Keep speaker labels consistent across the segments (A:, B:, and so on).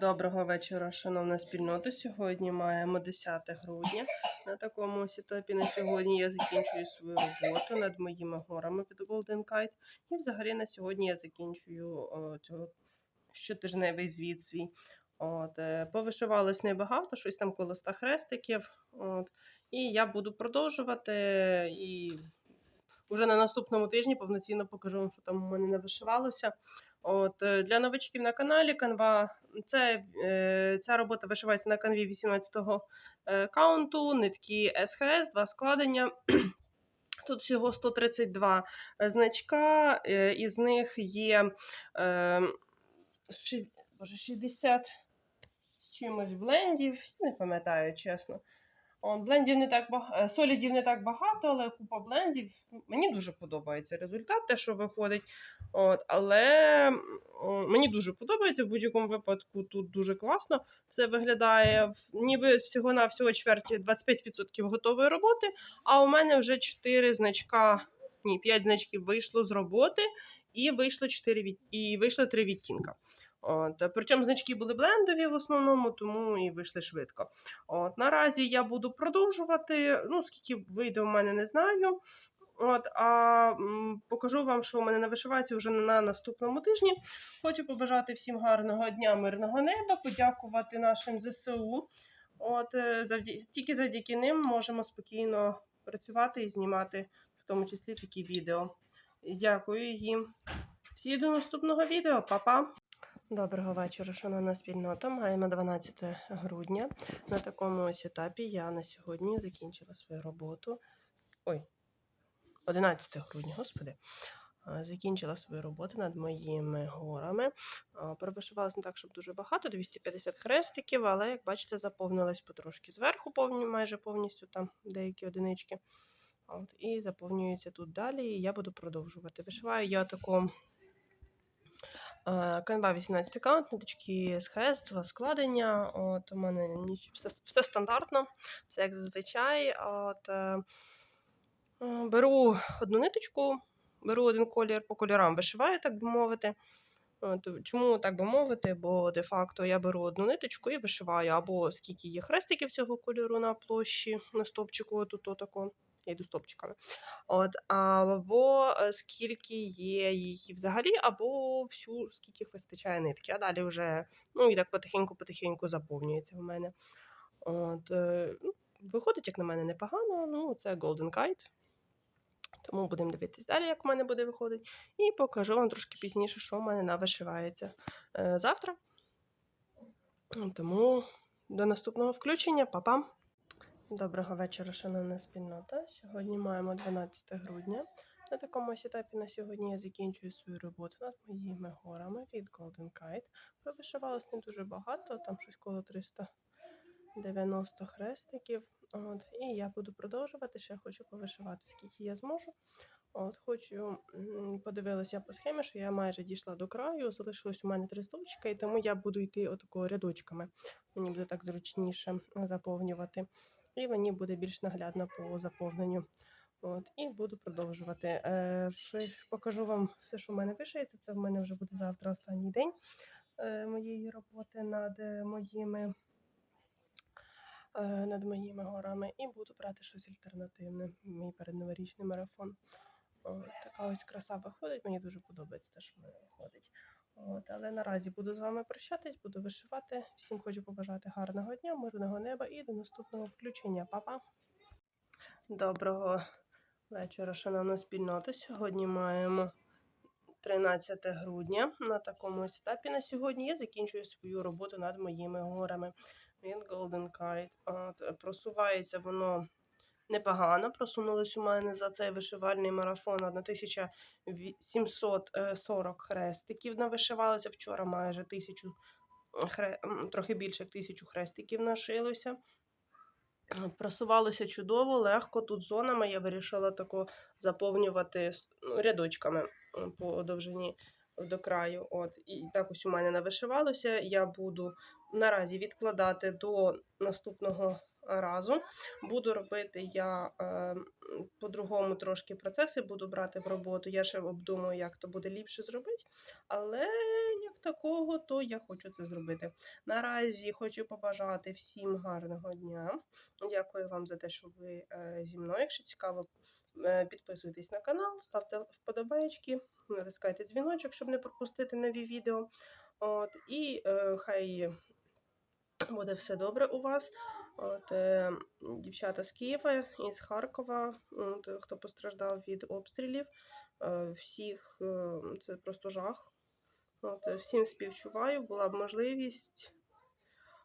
A: Доброго вечора, шановна спільнота. Сьогодні маємо 10 грудня. На такому сітопі на сьогодні я закінчую свою роботу над моїми горами під Golden Kite. І взагалі на сьогодні я закінчую о, цього щотижневий звіт свій. От, е, повишивалось небагато, щось там коло 100 хрестиків. От, і я буду продовжувати. І вже на наступному тижні повноцінно покажу вам, що там у мене не вишивалося. От, е, для новичків на каналі Canva це, е, ця робота вишивається на канві 18-го е, каунту, нитки СХС, два складення. Тут всього 132 значка, е, із них є е, ши- боже, 60 з чимось блендів, не пам'ятаю чесно. От, блендів не так багато, солідів не так багато, але купа блендів. Мені дуже подобається результат, те, що виходить. От, але мені дуже подобається в будь-якому випадку. Тут дуже класно все виглядає. Ніби всього на всього чверті 25% готової роботи. А у мене вже 4 значка, ні, 5 значків вийшло з роботи, і вийшло 4 від... і вийшло 3 відтінка. От, е, причому значки були блендові в основному, тому і вийшли швидко. От, наразі я буду продовжувати. Ну, скільки вийде, у мене не знаю. От, а м, покажу вам, що у мене на вишиваці вже на наступному тижні. Хочу побажати всім гарного дня, мирного неба, подякувати нашим ЗСУ. От, е, завді... Тільки завдяки ним можемо спокійно працювати і знімати, в тому числі такі відео. Дякую їм. Всі до наступного відео, Па-па! Доброго вечора, шановна спільнота. Маємо 12 грудня. На такому ось етапі я на сьогодні закінчила свою роботу. Ой, 11 грудня, господи. Закінчила свою роботу над моїми горами. А, не так, щоб дуже багато, 250 хрестиків, але, як бачите, заповнилась потрошки зверху, повні, майже повністю там деякі одинички. От, і заповнюється тут далі, і я буду продовжувати. Вишиваю я таку Canva 18 аккаунт, ниточки СХС, два складення. От, у мене все, все стандартно, все як зазвичай. От, е, беру одну ниточку, беру один колір по кольорам, вишиваю, так би мовити. От, чому так би мовити? Бо де-факто я беру одну ниточку і вишиваю, або скільки є хрестиків цього кольору на площі, на стовпчику, тут отако. Я йду стопчиками. От, або е, скільки є її взагалі, або всю, скільки вистачає нитки. А далі вже ну, і так потихеньку-потихеньку заповнюється в мене. От, е, ну, виходить, як на мене, непогано. Ну, це Golden Kite. Тому будемо дивитись далі, як в мене буде виходити. І покажу вам трошки пізніше, що в мене навишивається е, завтра. Тому до наступного включення, Па-па! Доброго вечора, шановна спільнота. Сьогодні маємо 12 грудня. На такому ось етапі на сьогодні я закінчую свою роботу над моїми горами від Golden Kite. Провишивалось не дуже багато, там щось коло 390 хрестиків. От, і я буду продовжувати. Ще хочу повишивати, скільки я зможу. От, хочу подивилася по схемі, що я майже дійшла до краю. Залишилось у мене три стовпчика, і тому я буду йти отако рядочками. Мені буде так зручніше заповнювати і мені буде більш наглядно по заповненню. От, і буду продовжувати. Е, покажу вам все, що в мене вишиється. Це в мене вже буде завтра останній день е, моєї роботи над моїми, е, над моїми горами. І буду брати щось альтернативне. Мій передноворічний марафон. От, така ось краса виходить. Мені дуже подобається те, що в виходить. От, але наразі буду з вами прощатись, буду вишивати. Всім хочу побажати гарного дня, мирного неба і до наступного включення. Па-па! Доброго вечора, шановна спільнота. Сьогодні маємо 13 грудня. На такому ось етапі на сьогодні я закінчую свою роботу над моїми горами від Golden Kite. От, просувається воно непогано. Просунулось у мене за цей вишивальний марафон 1740 хрестиків навишивалося. Вчора майже тисячу хре... трохи більше тисячу хрестиків нашилося. Е, Просувалося чудово, легко. Тут зонами я вирішила тако заповнювати ну, рядочками по довжині до краю. От. І так ось у мене навишивалося. Я буду наразі відкладати до наступного разу. Буду робити я е, по-другому трошки процеси буду брати в роботу. Я ще обдумаю, як то буде ліпше зробити. Але як такого, то я хочу це зробити. Наразі хочу побажати всім гарного дня. Дякую вам за те, що ви е, зі мною. Якщо цікаво, е, підписуйтесь на канал, ставте вподобайки, натискайте дзвіночок, щоб не пропустити нові відео. От, і е, хай буде все добре у вас. От, е, дівчата з Києва і з Харкова, от, хто постраждав від обстрілів, е, всіх е, це просто жах. От, всім співчуваю, була б можливість.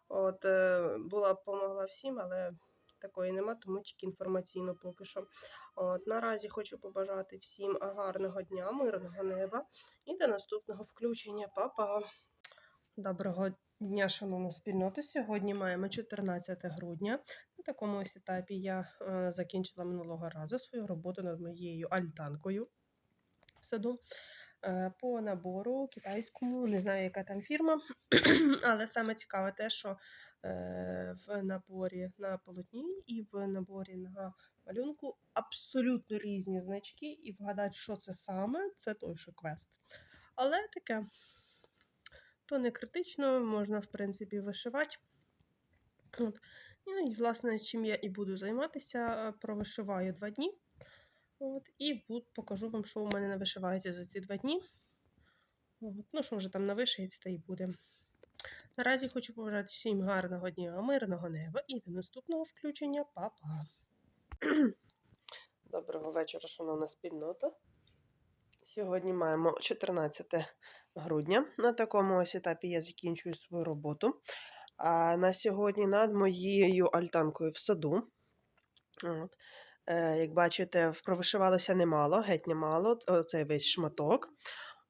A: От, е, була б помогла всім, але такої нема, тому тільки інформаційно поки що. От, наразі хочу побажати всім гарного дня, мирного неба і до наступного включення. Па-па! Доброго дня, шановна спільнота. Сьогодні маємо 14 грудня. На такому ось етапі я е, закінчила минулого разу свою роботу над моєю альтанкою в саду. Е, по набору китайському, не знаю, яка там фірма, але саме цікаве те, що е, в наборі на полотні і в наборі на малюнку абсолютно різні значки, і вгадати, що це саме, це той, що квест. Але таке то не критично, можна, в принципі, вишивати. От. Ну, і, власне, чим я і буду займатися, провишиваю два дні. От, і буд, покажу вам, що у мене навишивається за ці два дні. От, ну, що вже там навишиється, то і буде. Наразі хочу побажати всім гарного дня, мирного неба і до наступного включення. Па-па! Доброго вечора, шановна спільнота. Сьогодні маємо 14 грудня. На такому ось етапі я закінчую свою роботу. А на сьогодні над моєю альтанкою в саду. От. Е, як бачите, провишивалося немало, геть немало, оцей весь шматок.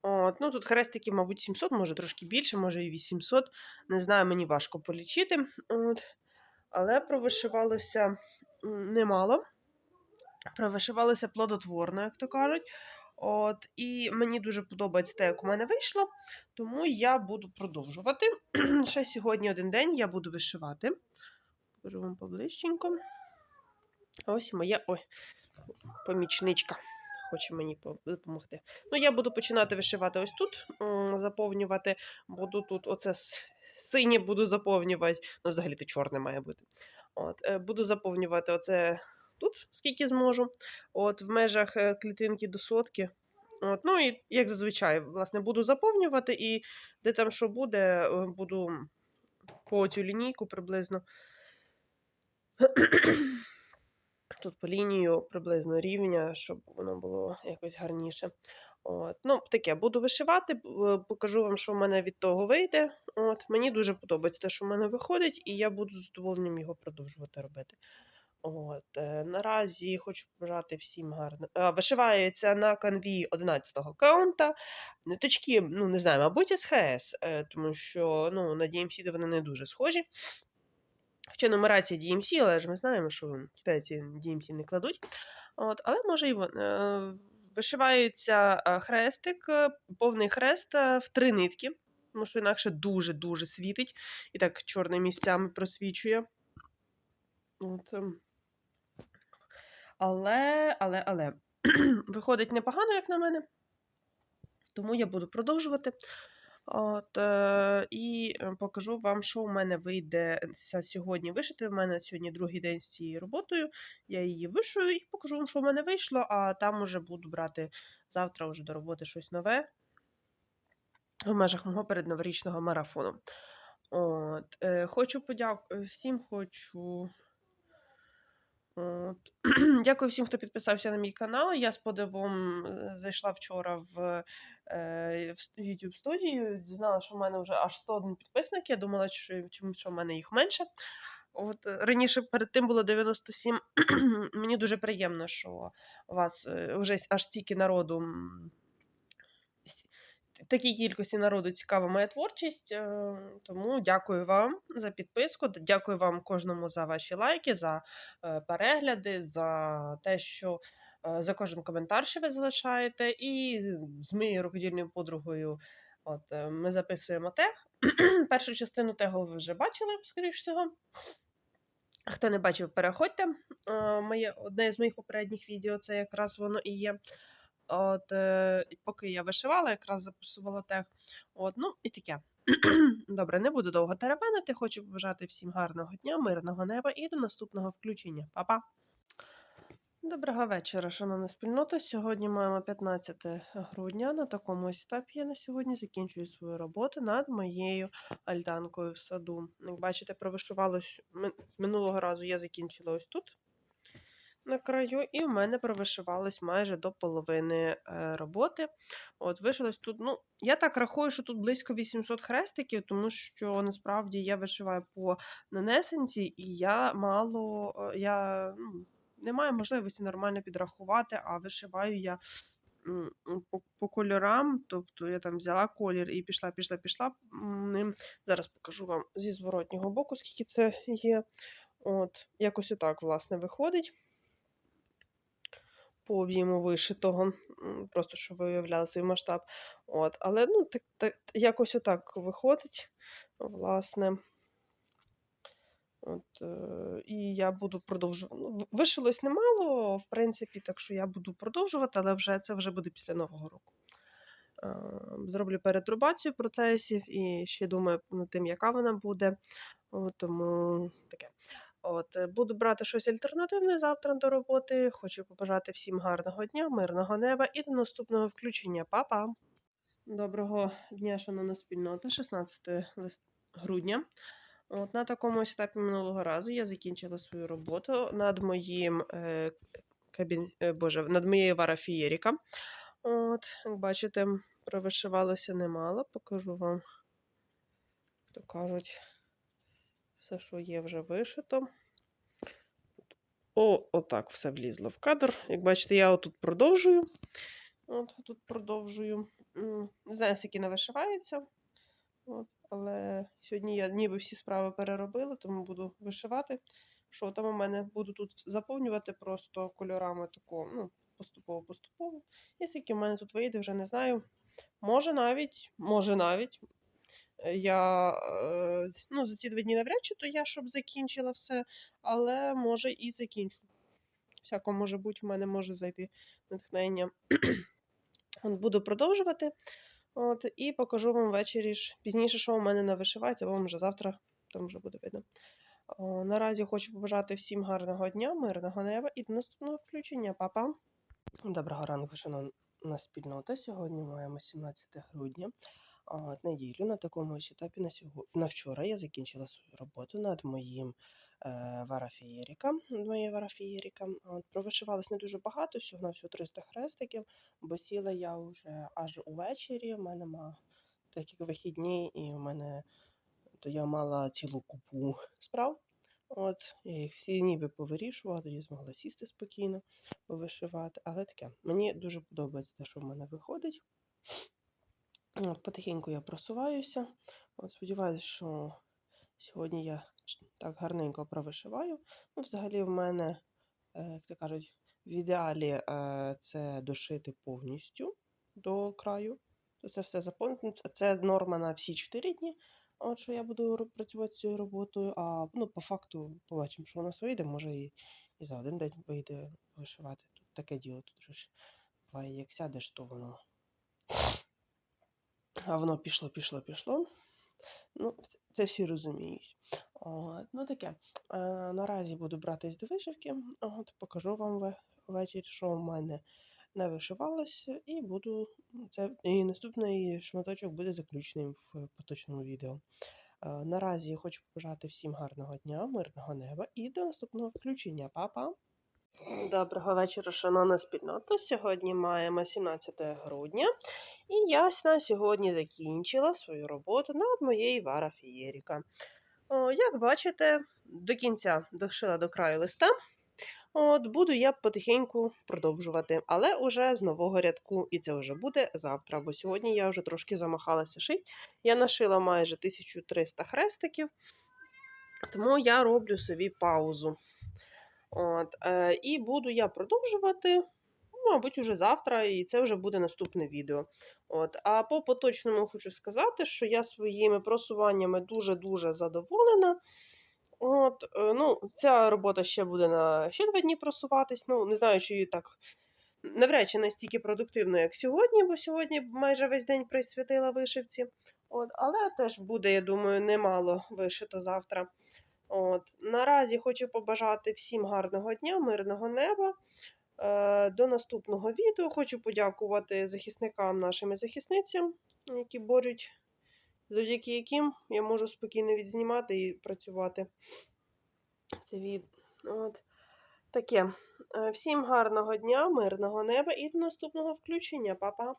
A: От, ну Тут хрестиків, мабуть, 700, може трошки більше, може і 800. Не знаю, мені важко полічити. От. Але провишивалося немало. Провишивалося плодотворно, як то кажуть. От, І мені дуже подобається те, як у мене вийшло, тому я буду продовжувати. Ще сьогодні один день я буду вишивати. Покажу вам поближченько. Ось моя ой, помічничка хоче мені допомогти. Ну, я буду починати вишивати ось тут, заповнювати. Буду тут оце синє буду заповнювати. Ну, взагалі то чорне має бути. От, е, Буду заповнювати оце тут, скільки зможу. От, В межах е, клітинки до сотки. От, Ну і як зазвичай, власне, буду заповнювати, і де там що буде, е, буду по цю лінійку приблизно. Тут по лінію приблизно рівня, щоб воно було якось гарніше. От. Ну, таке, буду вишивати, покажу вам, що в мене від того вийде. От. Мені дуже подобається те, що в мене виходить, і я буду з задоволенням його продовжувати робити. От, е, Наразі хочу побажати всім гарно. Вишивається на канві 11-го каунта. Ниточки, ну, не знаю, мабуть, СХС, е, тому що ну, на DMC вони не дуже схожі. Хоча нумерація DMC, але ж ми знаємо, що китайці DMC не кладуть. От, Але може і вон. Е, вишивається хрестик, повний хрест в три нитки, тому що інакше дуже-дуже світить і так чорними місцями просвічує. От. Але, але, але, виходить непогано, як на мене. Тому я буду продовжувати. От, е, І е, покажу вам, що у мене вийде сьогодні вишити. У мене сьогодні другий день з цією роботою. Я її вишую і покажу вам, що в мене вийшло, а там уже буду брати завтра вже до роботи щось нове в межах мого передноворічного марафону. От, е, Хочу подякувати всім, хочу. Дякую всім, хто підписався на мій канал. Я з подивом е, зайшла вчора в е, в YouTube студію. Дізнала, що в мене вже аж 101 підписник. Я думала, що, що в мене їх менше. От е, Раніше перед тим було 97. Мені дуже приємно, що у вас вже аж стільки народу такій кількості народу цікава моя творчість. Е, тому дякую вам за підписку. Дякую вам кожному за ваші лайки, за е, перегляди, за те, що е, за кожен коментар, що ви залишаєте. І з моєю рукодільною подругою. От Ми записуємо тег. Першу частину тегу ви вже бачили, скоріш всього. Хто не бачив, переходьте. Моє, Одне з моїх попередніх відео це якраз воно і є. От, е, поки я вишивала, якраз записувала тег. От, ну і таке. Добре, не буду довго теревенити. Хочу побажати всім гарного дня, мирного неба і до наступного включення. Па-па! Доброго вечора, шановна спільнота. Сьогодні маємо 15 грудня. На такому етапі я на сьогодні закінчую свою роботу над моєю альтанкою в саду. Як бачите, провишивалось ми- минулого разу я закінчила ось тут на краю, і в мене провишивалось майже до половини е, роботи. От, вишилось тут. Ну, я так рахую, що тут близько 800 хрестиків, тому що насправді я вишиваю по нанесенці, і я мало. е, я, ну, не маю можливості нормально підрахувати, а вишиваю я по, по кольорам. Тобто я там взяла колір і пішла, пішла, пішла ним. Зараз покажу вам зі зворотнього боку, скільки це є. От, якось отак, власне, виходить. По об'єму вишитого, просто щоб ви уявляли свій масштаб. От, але ну, так, так, якось отак виходить, власне. От, е, і я буду продовжувати. Ну, вишилось немало, в принципі, так що я буду продовжувати, але вже це вже буде після Нового року. Е, Зроблю перетрубацію процесів і ще думаю над тим, яка вона буде. Тому таке. От, е, буду брати щось альтернативне завтра до роботи. Хочу побажати всім гарного дня, мирного неба і до наступного включення. Па-па! Доброго дня, шановна спільнота, 16 лист... грудня. От на такому ось етапі минулого разу я закінчила свою роботу над моїм е, кабін... е, Боже, над моєю варафієріка. От, як бачите, провишивалося немало. Покажу вам, то кажуть, все, що є, вже вишито. О, отак все влізло в кадр. Як бачите, я отут продовжую. От тут продовжую. Не знаю, скільки не вишивається. От, але сьогодні я ніби всі справи переробила, тому буду вишивати. Що там у мене буду тут заповнювати просто кольорами такого, ну, поступово-поступово. І скільки в мене тут вийде, вже не знаю. Може навіть, може навіть. Я е, ну, за ці два дні навряд чи то я щоб закінчила все, але може і закінчу. Всяко може бути, в мене може зайти натхнення. Буду продовжувати. От, і покажу вам ввечері ж пізніше, що у мене на вишивається, вам вже завтра там вже буде видно. О, наразі хочу побажати всім гарного дня, мирного неба і до наступного включення. Па-па! Доброго ранку, шановна спільнота. Сьогодні маємо 17 грудня. Неділю на такому ось етапі на, сього... на вчора я закінчила свою роботу над моїм е, варафієріком. Провишивалось не дуже багато, всього на всього 300 хрестиків, бо сіла я вже аж увечері. У мене ма так як вихідні, і в мене то я мала цілу купу справ. От, я їх всі ніби повирішувала, тоді змогла сісти спокійно, повишивати. Але таке, мені дуже подобається те, що в мене виходить. От, потихеньку я просуваюся. От, сподіваюся, що сьогодні я так гарненько провишиваю. Ну, взагалі, в мене, е, як то кажуть, в ідеалі е, це дошити повністю до краю. Це все заповнити. Це- Це норма на всі 4 дні. От що я буду працювати цією роботою. А ну, по факту побачимо, що у нас вийде. Може і, і за один день вийде вишивати. Тут таке діло. Тут ж як сядеш, то воно. А воно пішло, пішло, пішло. Ну, це, всі розуміють. От, ну таке. Е, наразі буду братись до вишивки. От, покажу вам ве- ввечері, що в мене не вишивалося, і буду. Це і наступний шматочок буде заключеним в поточному відео. Е, наразі я хочу побажати всім гарного дня, мирного неба і до наступного включення. Па-па! Доброго вечора, шановна спільнота. Сьогодні маємо 17 грудня, і я на сьогодні закінчила свою роботу над моєю варафієріка. О, Як бачите, до кінця дошила до краю листа. От, буду я потихеньку продовжувати, але уже з нового рядку, і це вже буде завтра, бо сьогодні я вже трошки замахалася шить. Я нашила майже 1300 хрестиків, тому я роблю собі паузу. От, е, і буду я продовжувати, ну, мабуть, уже завтра, і це вже буде наступне відео. От, а по поточному хочу сказати, що я своїми просуваннями дуже-дуже задоволена. От, е, ну, ця робота ще буде на ще два дні просуватись. Ну, не знаю, чи її так навряд чи настільки продуктивно, як сьогодні, бо сьогодні майже весь день присвятила вишивці. От, але теж буде, я думаю, немало вишито завтра. От. Наразі хочу побажати всім гарного дня, мирного неба. Е, До наступного відео хочу подякувати захисникам, нашим і захисницям, які борють, завдяки яким я можу спокійно відзнімати і працювати. Це від... От. Таке. Е, Всім гарного дня, мирного неба і до наступного включення. Па-па!